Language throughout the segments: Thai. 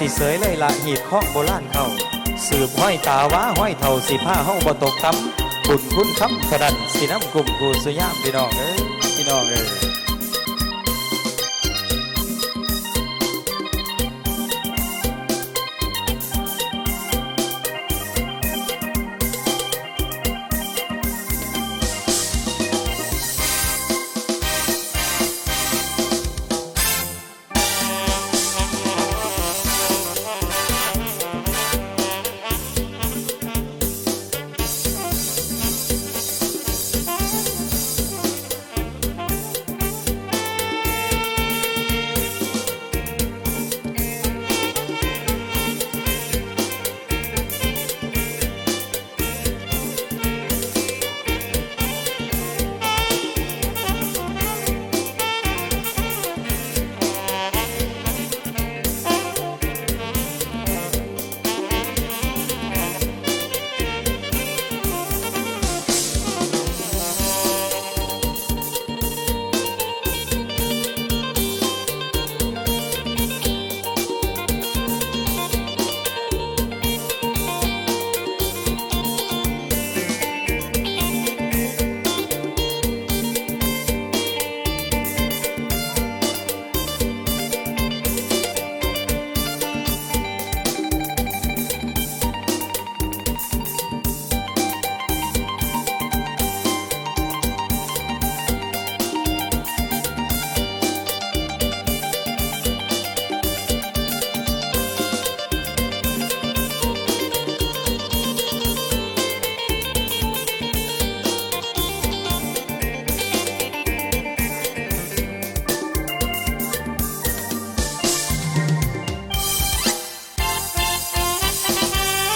สิเสยเลยละหีบข้องโบราณเขาสืบห้อยตาว้าห้อยเท่าสิผ้าห้องบ่ตกคำบุญคุณคำขนันสิน้ำกลุ่มกูสยามพี่น้องเอ้ย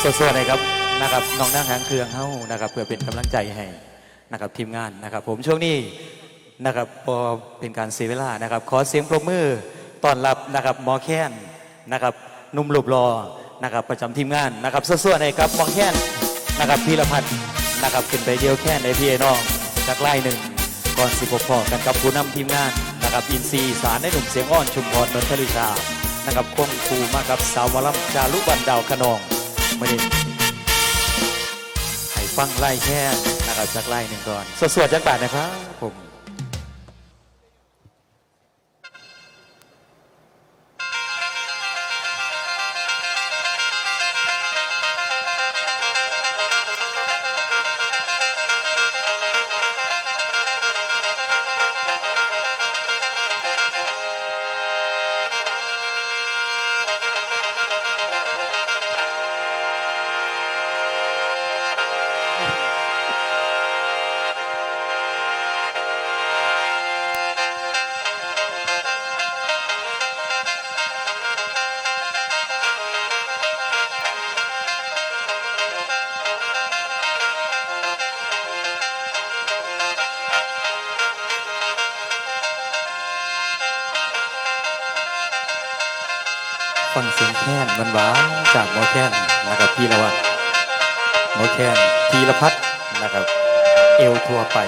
สวัสดีครับนะครับน้องนั่งหางเครื่องเฮ้านะครับ เพื่อเป็นกำลังใจให้นะครับทีมงานนะครับ ผมช่วงนี้นะครับพอเป็นการเสียเวลานะครับ ขอเสียงปรบมือต้อนรับนะครับหมอแค้นนะครับนุ่มหลบรอนะครับประจำทีมงานนะครับสวัสดีครับหมอแค้นนะครับพีรพัฒน์นะครับขึ้นไปเดียวแค้นในพี่น้องจากไล่หนึ่งก่อนสิบหกพอกันกับผู้นำทีมงานนะครับอินซีสารในหนุ่มเสียงอ้อนชุมพรนนทริชานะครับควงคูมากับสาวมอลำจารุบันดาวขนอง ไม่ได้ให้ฟังไล่แค่นะครับจากไล่หนึ่งก่อนสวดๆจักบาทนะครับผม เสียงแค้นมันวาจากหมอแค้นนะครับพี่ละวัฒน์หมอแค้นพีรพัฒน์นะครับ เอวทัวไป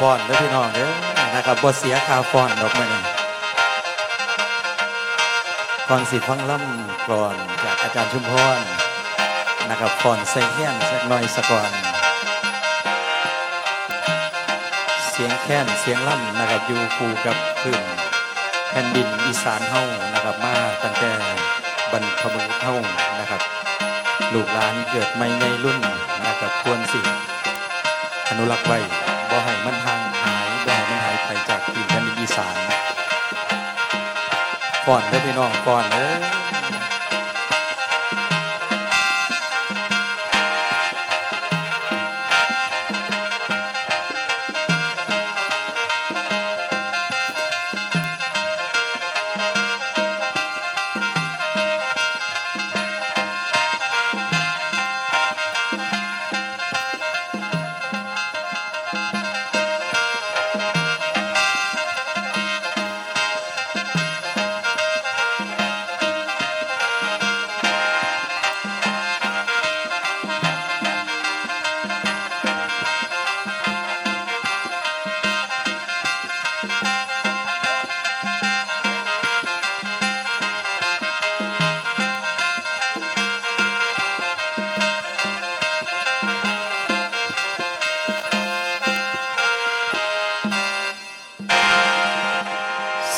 ฟอนเด้อพี่น้องเด้อนะครับบ่เสียค่าฟอนดอกมื้อนี้ก่อนสิฟังล่ำก่อนจากอาจารย์ชุมพรนะครับฟอนใส่แค้นสักหน่อยสักก่อน เสียงแค้นเสียงล่ำนะครับอยู่คู่กับพื้นแผ่นดินอีสานเฮานะครับมาตั้งแต่บรรพบุรุษเฮานะครับลูกหลานเกิดไม่ในรุ่นนะครับควรสิอนุรักษ์ไว้ บ่ให้มันห่างหายบ่ให้มันหายไปจากพื้นแผ่นดินอีสานก่อนเด้อพี่น้องก่อนเด้อ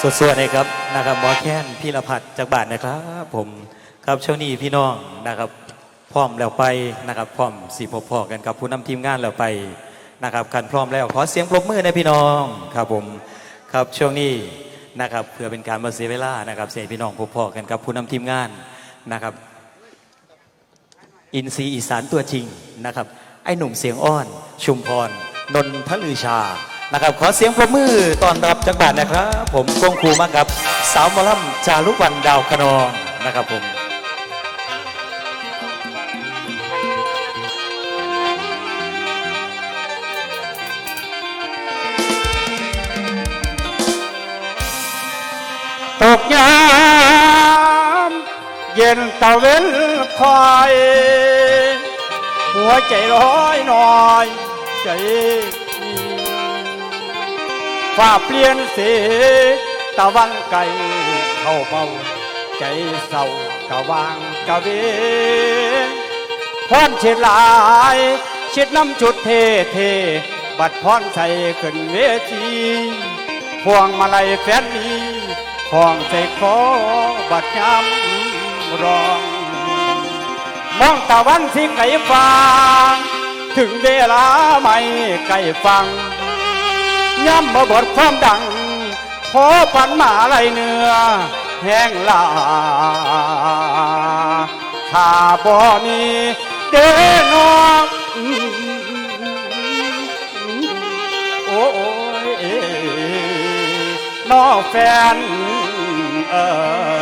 สวัสดีครับนะครับหมอแค้นพี่ละพัดจากบ้านนะครับ ผมครับช่วงนี้พี่น้องนะครับพร้อมแล้วไปนะครับพร้อมสีพบพอกันกับผู้นำทีมงานแล้วไปนะครับกันพร้อมแล้วขอเสียงปรบมือนะพี่น้องครับผมครับช่วงนี้นะครับเพื่อเป็นการมาเสียเวลานะครับเสียพี่น้องพบพอกันกับผู้นำทีมงานนะครับอินซีอีสานตัวจริงนะครับไอ้หนุ่มเสียงอ้อน ชุมพรนนทลือชา นะครับขอเสียงปรบมือตอนรับจากบ้านนะครับ ผมกงครูมากครับ สาวมอลำจารุวันดาวคนองนะครับผมตกยามเย็นตะเวนคอยหัวใจร้อยหน่อยใจ มีฟ้าเปลี่ยนสีตะวันไกลเข้าเบาใจเศร้ากะวางกะเวนพรเชิดลายเชิดน้ำจุดเทเท บัดพรใส่ขึ้นเวทีพวงมาลัยแฟนนี้ของใส่คอบัดย้ำร้อง มองตะวันที่ไกลฟังถึงเวลาไม่ไกลฟัง ย้ำมาบทความดัง ขอปันมาไรเนื้อ แห้งลาข้าบ่มีเด้นองโอ้ยนอแฟนเออ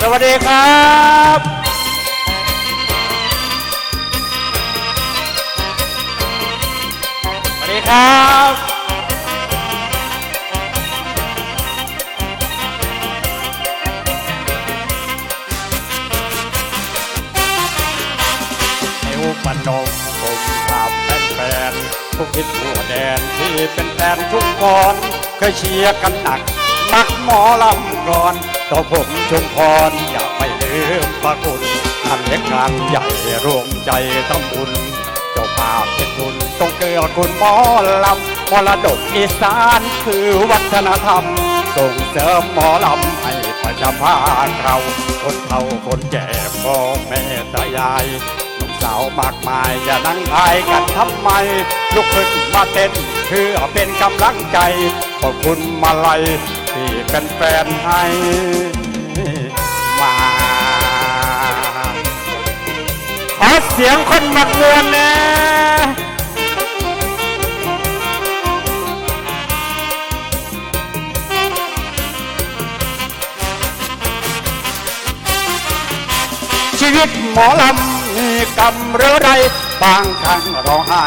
สวัสดีครับสวัสดีครับเอวปนมผมถามแฟนๆทุกทิศทั่วแดนที่เป็นแฟนทุกคนเคยเชียร์กันหนัก มักหมอลำก่อน ต่อผมชุมพรอย่าไม่ลืมพระคุณท่านเล็กงานใหญ่รวมใจทำบุญเจ้าภาพเป็นคุณต้องเกิดคุณหมอลำมรดกอีสานคือวัฒนธรรม ส่งเสริมหมอลำให้ประชาภาคเรา คนเฒ่าคนแก่พ่อแม่ตายายหนุ่มสาวมากมายอย่านั่งอายกันทำไม ลุกขึ้นมาเต้นเพื่อเป็นกำลังใจขอบคุณมาลัย ที่เป็นแฟนให้มาขอเสียงคนมักเมือนนะชีวิตหมอลำมีกำเรือไรบางครั้งร้องไห้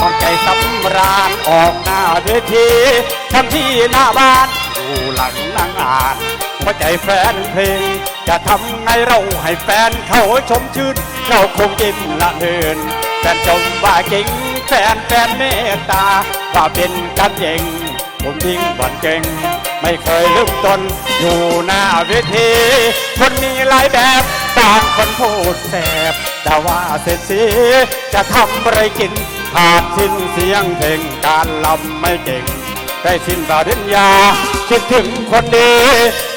ตอนใจสำราญออกหน้าเวทีทำที่หน้าบ้าน หลังนั่งอ่านหัวใจแฟนเพลง จะทำไงเราให้แฟนเขาชมชื่น เราคงยิ้มละเนินแฟนชมว่าเก่งแฟนแฟนเมตตา ว่าเป็นกันเองผมยิ่งหวันเก่ง ไม่เคยลืมตน อยู่หน้าเวทีคนมีหลายแบบบางคนพูดแสบแต่ว่าเสร็จสีจะทำอะไรกินขาดสิ้นเสียงเพลงการลำไม่เก่ง ได้สิ้นปริญญา คิดถึงคนดี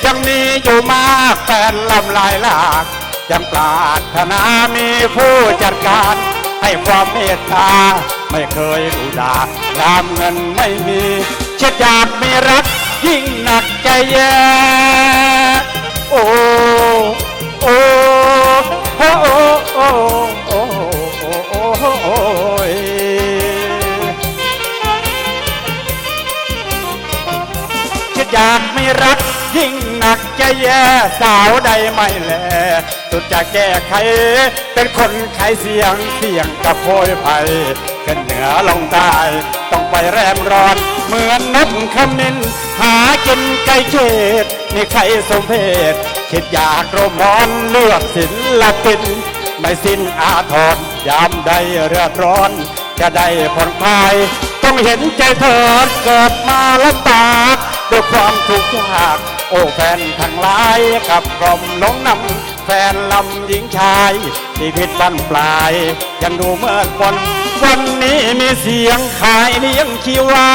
ยังมีอยู่มากแฟนลำลายหลากยังปรารถนามีผู้จัดการ ให้ความเมตตา ไม่เคยดูดาตามเงินไม่มีเช็ดอยากมีรัก ยิ่งหนักใจแย่โอ้โอ้โอ้โอ้โอ้โอ้โอ้ โอ้ยากไมีรัก ยิ่งหนักใจแย่สาวใดไม่แลสุดจะแก้ไข เป็นคนไขเสียงเสียงกับโพยไผ่กันเหนือลงใต้ต้องไปแรมร้อน เหมือนนกขมิ้นหากินไก่เขตมีใครสมเพศคิดอยากรมร้อนเลือกศิลปินไม่สิ้นอาทรยามใดเรือดร้อน จะได้ผ่อนคลาย ต้องเห็นใจเธอเกิดมาลำบาก ด้วยความทุกข์ยาก โอ้แฟนทั้งหลายกับกล่อมน้องนำแฟนลำหญิงชายชีวิตบั้นปลาย ยังดูเมื่อคนวันนี้มีเสียงขายเลี้ยงชีวา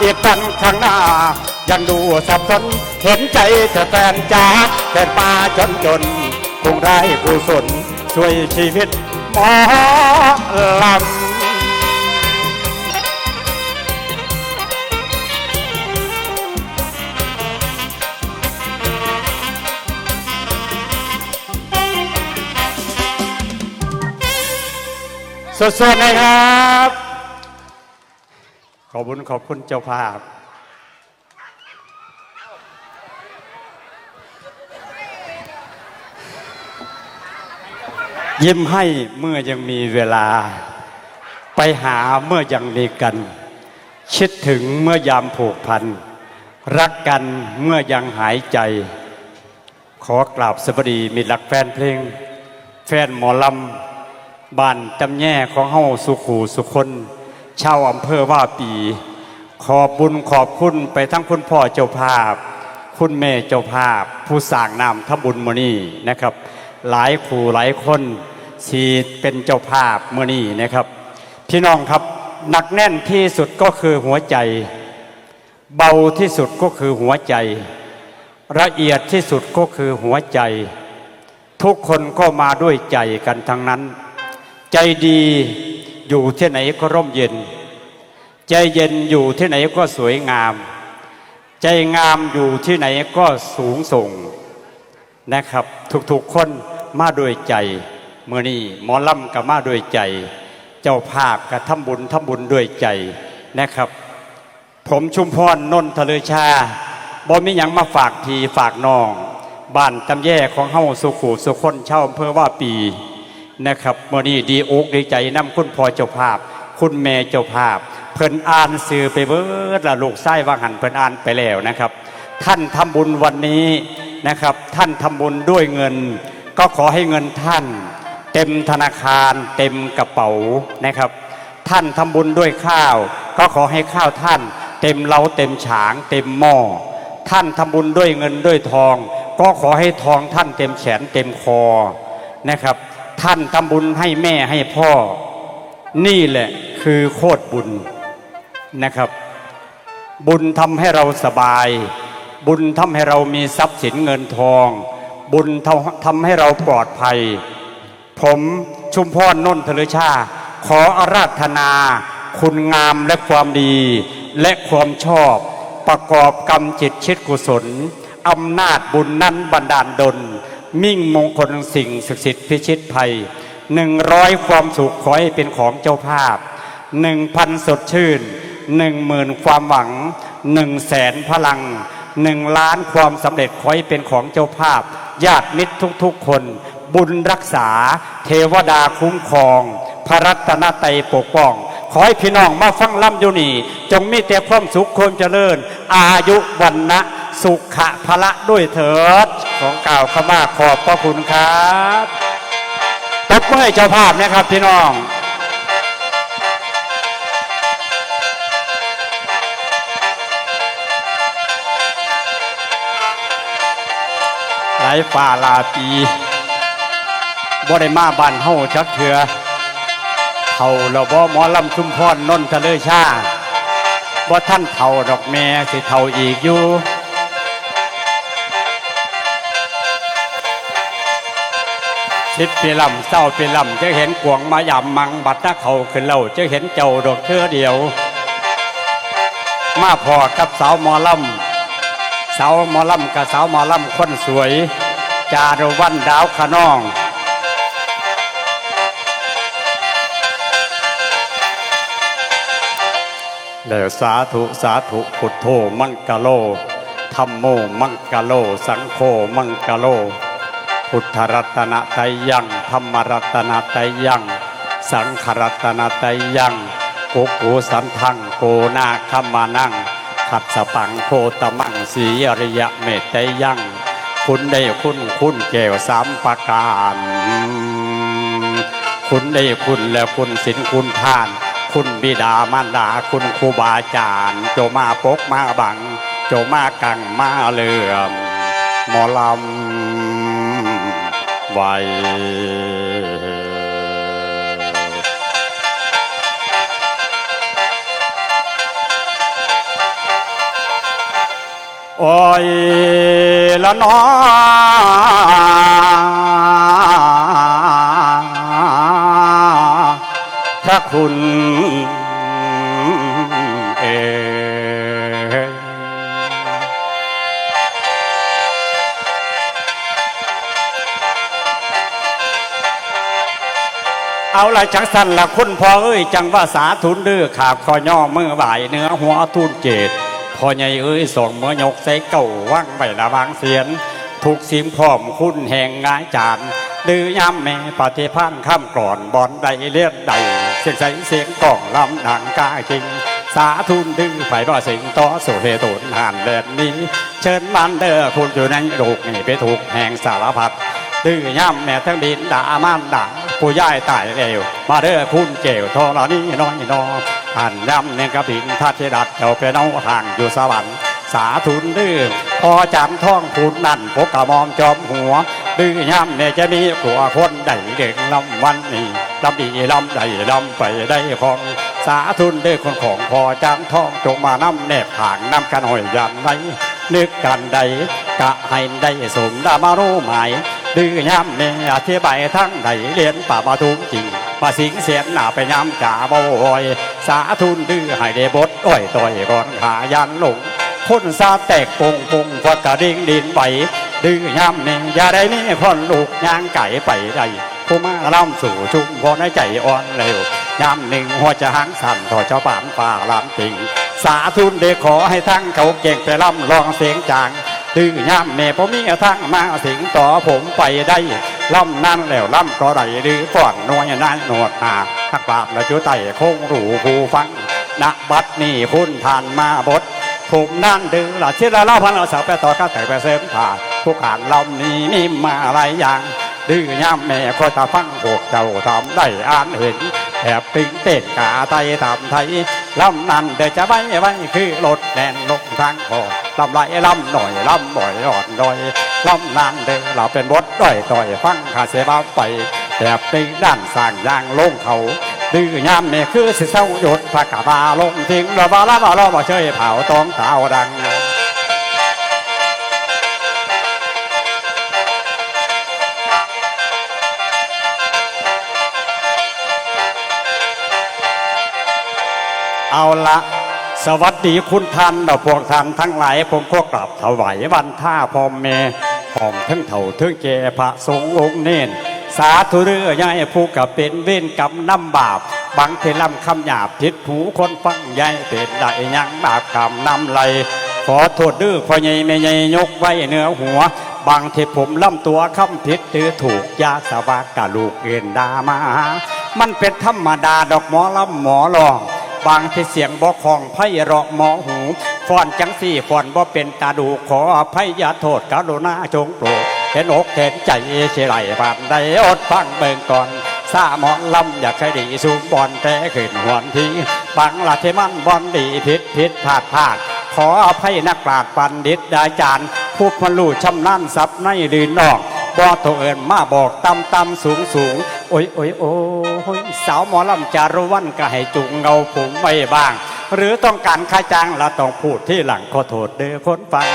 อีกตันข้างหน้า ยังดูสับสนเห็นใจเธอแฟนจ้าแต่าจนจน คงได้กุศลช่วยชีวิตหมอลำ สดๆนะครับ ขอบคุณขอบคุณเจ้าภาพ ยิ้มให้เมื่อยังมีเวลา ไปหาเมื่อยังมีกัน คิดถึงเมื่อยามผูกพัน รักกันเมื่อยังหายใจ ขอกราบสวัสดีมิตรรักแฟนเพลง แฟนหมอลำ บ้านจำแย่ของเฮาสุขูสุคนชาวอำเภอว่าปี ขอบบุญขอบคุณไปทั้งคุณพ่อเจ้าภาพ คุณแม่เจ้าภาพ ผู้สร้างนามทบุญมณีนะครับ หลายครูหลายคนสีเป็นเจ้าภาพมณีนะครับ พี่น้องครับหนักแน่นที่สุดก็คือหัวใจ เบาที่สุดก็คือหัวใจ ละเอียดที่สุดก็คือหัวใจ ทุกคนก็มาด้วยใจกันทั้งนั้น ใจดีอยู่ที่ไหนก็ร่มเย็น ใจเย็นอยู่ที่ไหนก็สวยงาม ใจงามอยู่ที่ไหนก็สูงส่งนะครับ ทุกๆคนมาด้วยใจเมื่อนี้หมอลำกับมาด้วยใจ เจ้าภาพกับทำบุญทำบุญด้วยใจนะครับ ผมชุมพรนนทเลชาบ่มีหยังมาฝากพีฝากน้องบ้านตำแย่ของเฮาสุขูสุคนเช่าอำเภอว่าปี นะครับมื่อนี้ดีอกดีใจนำคุณพ่อเจ้าภาพ คุณแม่เจ้าภาพ เพิ่นอ่านสื่อไปเบิดละลูกไส้ว่างหันเพิ่นอ่านไปแล้วนะครับ ท่านทำบุญวันนี้นะครับ ท่านทำบุญด้วยเงิน ก็ขอให้เงินท่าน เต็มธนาคารเต็มกระเป๋านะครับ ท่านทำบุญด้วยข้าว ก็ขอให้ข้าวท่าน เต็มเล้าเต็มฉาง เต็มหม้อท่านทำบุญด้วยเงินด้วยทอง ก็ขอให้ทองท่านเต็มแขนเต็มคอนะครับ ท่านทำบุญให้แม่ให้พ่อ นี่แหละคือโคตรบุญนะครับ บุญทำให้เราสบาย บุญทำให้เรามีทรัพย์สินเงินทอง บุญทำทำให้เราปลอดภัย ผมชุมพรนนทเลชา ขออาราธนา คุณงามและความดี และความชอบ ประกอบกรรมจิตชิดกุศลอำนาจบุญนั้นบันดาลดล มิ่งมงคลสิ่งศักดิ์สิทธิ์พิชิตภัยหนึ่งร้อยความสุขขอให้เป็นของเจ้าภาพหนึ่งพันสดชื่นหนึ่งหมื่นความหวังหนึ่งแสนพลังหนึ่งล้านความสำเร็จขอให้เป็นของเจ้าภาพ ญาติมิตรทุกๆคน บุญรักษา เทวดาคุ้มครอง พระรัตนตรัยปกป้อง ขอให้พี่น้องมาฟังล่ำอยู่นี่ จงมีแต่ความสุขความเจริญ อายุวันนะ สุขะพละด้วยเถิด ของกล่าวขมาขอบพระคุณครับตบมือให้เจ้าภาพนะครับพี่น้องหลายฝ่าลาปีบ่ได้มาบ้านเฮาจักเถือเท่าเราบ่หมอลำชุมพรนนทะเลชาบ่ท่านเท่าดอกแม่สิเท่าอีกอยู่ สิบปีลำเศร้าปีลำจะเห็นกวงมายำมังบัดหน้าเขาขึ้นเล่าจะเห็นเจ้าดอกเทือเดียว มาพอกับสาวหมอลำสาวหมอลำกับสาวหมอลำคนสวย จารวันดาวขนองแล้วสาธุสาธุพุทโธมังกะโลธรรมโมมังกะโล สังโฆมังกะโล พุทธรัตนตยังธรรมรัตนตยัง สังขรัตนตยังโกโกสันทังโกนาคมานังขัดสปังโคตมังสีอริยะเมตตยัง คุณได้คุณคุณแก้วสามประการ คุณได้คุณและคุณสินคุณทาน คุณบิดามารดาคุณครูบาอาจารย์โจมาปกมาบัง โจมากังมาเลื่อมหมอลำ ไว้โอ้ยละน้อพระคุณ เอาละจังสันละคุณพ่อเอ้ยจังว่าสาทุนเด้อขาบคอย่อมือบ่ายเนื้อหัวทุนเจดพ่อใหญ่เอ้ยส่งเมื่อยกใส่เก่าว่างใบละวางเสียนถูกสิมพร้อมคุณแห่งงายจานดื้อย่ำแม่ปฏิพันธ์ข้ามก่อนบอนใดเลียนใด เสียงใสเสียงกล่องลำดังกาจริง สาทุนดื้อไผ่บ่สิงต่อสู่เหตุนหานแดนนี้ เชิญมันเด้อคุณอยู่ในโลกนี่ไปถูกแห่งสารพัดดื้อย่ำแม่ทั้งดินด่ามานด่า ผู้ย่ายตายเร็วมาเด้อคุณเจวทอรานี้น้อยนอหันย่ำเนี่ยกระบินทัชดัดเจ้าเป็นเอาทางอยู่สวรรค์สาธุนดื้อพอจำท่องคุณนั่นพกกระมอมจอมหัว ดื้อย่ำเนี่ยจะมีขัวคนใดเด็กลำวันนี้ลำดีลำใดลำไปได้ของสาธุนเด้อคนของพอจำท่องจงมานำแนบผางนำกันหอยยันไว้นึกกันใดกะให้ได้สมดามารู้หมาย ดื้อย่ำเนี่ยอธิบายทั้งใดเรียนป่ามาทุ่งจริงมาสิงเสียนหน้าไปย้ำจ่าบ่อยสาธุนดื้อให้ได้บดอ้อยต่อยก่อนขายันหลงคนซาแตกปงปงฟัดกระดิ่งดินไหวดื้อย่ำเนี่ยอย่าได้นี่พ่อนลูกย่างไก่ไปได้ผู้มาล่ำสู่ชุมพอในใจอ่อนเร็วยำหนึ่งหัวจะหังสั่นต่อเจ้าป่านฝ่าลำติง สาธุนเดขอให้ทั้งเขาเก่งไปล่ำลองเสียงจาง ดื้อย่ำแม่ผมมีทั้งมาสิงต่อผมไปได้ล่ำนั่นแล้วล่ำก็ได้ดื้อฝ่อนน้อยนายหนวดหาทักปราบและจุไตคงรูผู้ฟังณบัดนี้พุ่นทานมาบดผมนั่นดื้อละชิละเล่าพันเราสาวไปต่อก็แต่ไปเสริมผ่าผู้ขานลำนี้มีมาหลายอย่างดื้อย่ำแม่คอยตาฟังพวกเจ้าทำได้อ่านเห็นแอบตึงเต้นกาไตทำไทย ลำนั้นเดี๋ยวจะไว้ไว้คือรถแดงลงทางคอลำไรลำหน่อยลำบ่อยอ่อนดอยลำนั้นเดี๋ยวเราเป็นบดด้อยต่อยฟังขาเสบ้าไปแบบตึงด้านสร้างยางลงเขาดื้อยามเนี่ยคือสิเศร้าหยดพระกาบาลงทิ้งระบาละบาละบาเชยเผาต้องเต้าดัง เอาละสวัสดีคุณท่านเราพวกท่านทั้งหลายผมก็กลับถวายวันท่าพร้อมเมพอมทั้งเถ่าทั้งเจพระสงฆ์องค์เน้นสาธุเรือใหญ่ผู้กับเป็นเว้นกับน้ำบาปบางเทลำคำหยาบผิดหูคนฟังใหญ่เป็นได้ยังบาปกรรมนำไหลขอโทษดื้อพ่อใหญ่แม่ใหญ่ยกไว้เนื้อหัว บางที่ผมล่ำตัวคำผิดตือถูกยาสวากกะลูกเอ็นดามา มันเป็นธรรมดาดอกหมอลำหมอลอง บางที่เสียงบอกของไพเราะหมอหูฟอนจังสี่ฟอนบ่เป็นตาดูขออภัยอย่าโทษกรุณาจงโปรดเห็นอกเห็นใจเฉยไหลบานได้อดฟังเบิ่งก่อนซาหมอนลำอยากให้ดีสูงบอลแต่ขึ้นหวนทีบังละเทมันบอลดีผิดผิดพลาดพลาดขออภัยนักปราชญ์ปันดิตอาจารย์ผู้พลูชำนาญสับในลืนนอกบ่ตัวเอินมาบอกตำตำสูงสูง โอ้ยโอ้ยโอ้ยสาวหมอลำจารุวันก็ให้จุงเงาผมไว้บ้าง หรือต้องการค่าจ้างละต้องพูดที่หลังขอโทษเด้อคนฟัง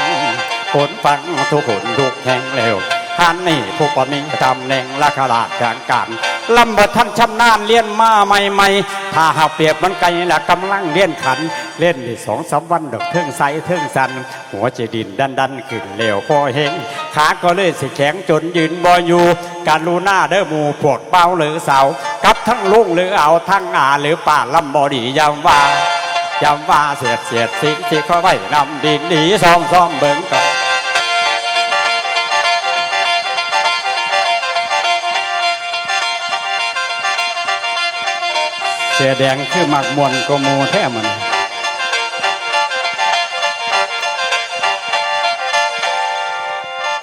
คนฟังทุกคนทุกแห่งเร็วท่านนี่ผู้ปมีตำแหน่งละขลาดทางการ ลำบท่านชำนาญเลี้ยนมาใหม่ๆถ้าหากเปรียบมันไกลแหละกำลังเลี้ยนขัน เล่นได้สองสามวันดอกเทิงใสเทิงสัน หัวจดินดันดันขึ้นเหลวพอเห็นขาก็เลยสิแข็งจนยืนบ่อยู่การลูหน้าเด้อหมูพวกเป้าหรือเสากับทั้งลุงหรือเอาทั้งอาหรือป่าลำบอดียามว่าจำว่าเสียดเสียดสิ่งที่เขาไว้นำดินดีซ้อมซ้อมเบิ่งก่อน สียแดงคือหมักมวนกว่าหมูแท้มัน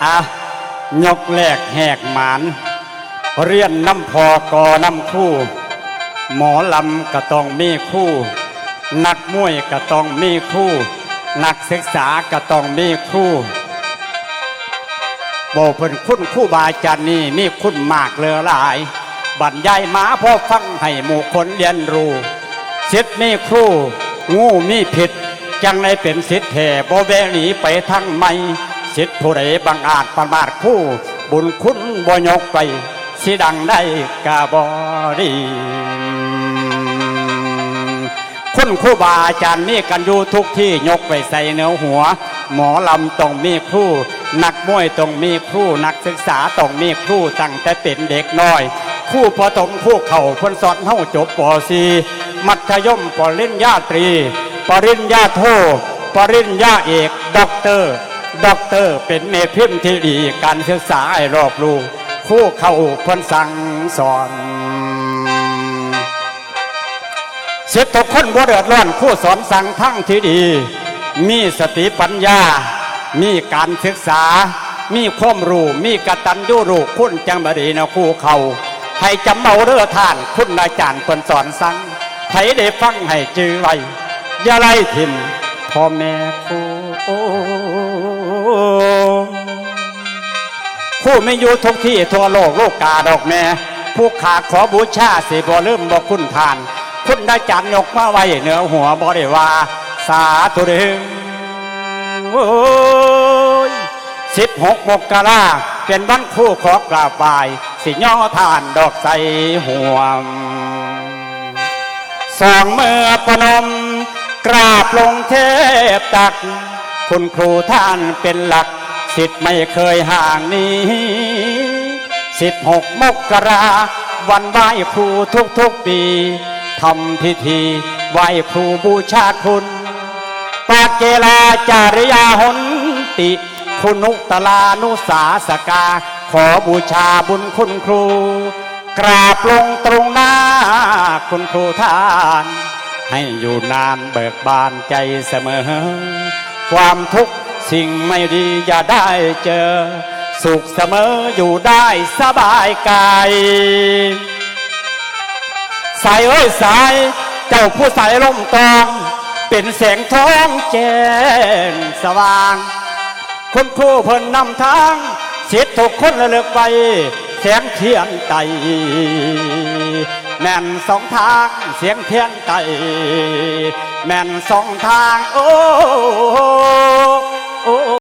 อะยกแรกแหกหมาน เรียนน้ำพอกอน้ำคู่ หมอลำก็ต้องมีคู่ นักมวยก็ต้องมีคู่ นักศึกษาก็ต้องมีคู่โบเพิ่นคุณคู่บาอาจารย์นี่มีคุณมากเลอหลาย บรรยายมาพอฟังให้หมู่คนเรียนรู้สิทธิ์มีครูงูมีผิด จังในเป็นสิทธิ์แห่บ่แวหนีไปทางไม่สิทธิ์ผู้ใดบังอาจประมาทคู่บุญคุณบ่ยกไป สิดังได้กาบอดีคุณครูบาอาจารย์มีกันอยู่ทุกที่ยกไปใส่เนื้อหัว หมอลำต้องมีครูนักมวยต้องมีครูนักศึกษาต้องมีครูตั้งแต่เป็นเด็กน้อย ครูปฐมครูเข่าเพ้นสอนเฮาจบป .4 มัธยมปริญญาตรี ปริญญาโทปริญญาเอกด็อกเตอร์ด็อกเตอร์เป็นเมพิมพ์ที่ดีการศึกษาไอ้รอบรู้ครูเข่าเพ้นสั่งสอนเสียทุกคนบ่เดือดร้อนผู้สอนสั่งทั้งที่ดี มีสติปัญญา มีการศึกษา มีความรู้ มีกตัญญูรู้คุณจังบดีนะคู่เขา ให้จำเอาเรือท่านคุณอาจารย์คนสอนสั่งไผได้ฟังให้จื้อไว้อย่าไล่ทิมพ่อแม่ครูคู่ไม่อยู่ทุกที่ทั่วโลกโลกกาดอกแม่ ผู้ขาขอบูชาสิบ่ลืมบ่คุณทาน คุณได้จานยกมาไว้เหนือหัวบ่ได้ว่า สาธุเดึงโอ้ยสิบหกมกราเป็นวันคู่ขอกราบไหว้ สิย่อทานดอกใสห่วง สองมือพนม กราบลงเทพตัก คุณครูท่านเป็นหลัก สิทธิ์ไม่เคยห่างนี้สิบหกมกราวันไหว้ครูทุกๆปีทำพิธีไหว้ครูบูชาคุณปาเกลาจาริยาหนติ คุณุตลานุสาสกา ขอบูชาบุญคุณครู กราบลงตรงหน้าคุณครูท่าน ให้อยู่นานเบิกบานใจเสมอ ความทุกข์สิ่งไม่ดีอย่าได้เจอ สุขเสมออยู่ได้สบายกายสายเอ้ยสายเจ้าผู้สายลมตองเป็นแสงท้องแจ้งสว่าง คุณครูเพิ่นนำทาง สิทธิ์ทุกคนระลึกไปเสียงเทียนไตแม่นสองทางเสียงเทียนไตแม่นสองทางโอ้โอ้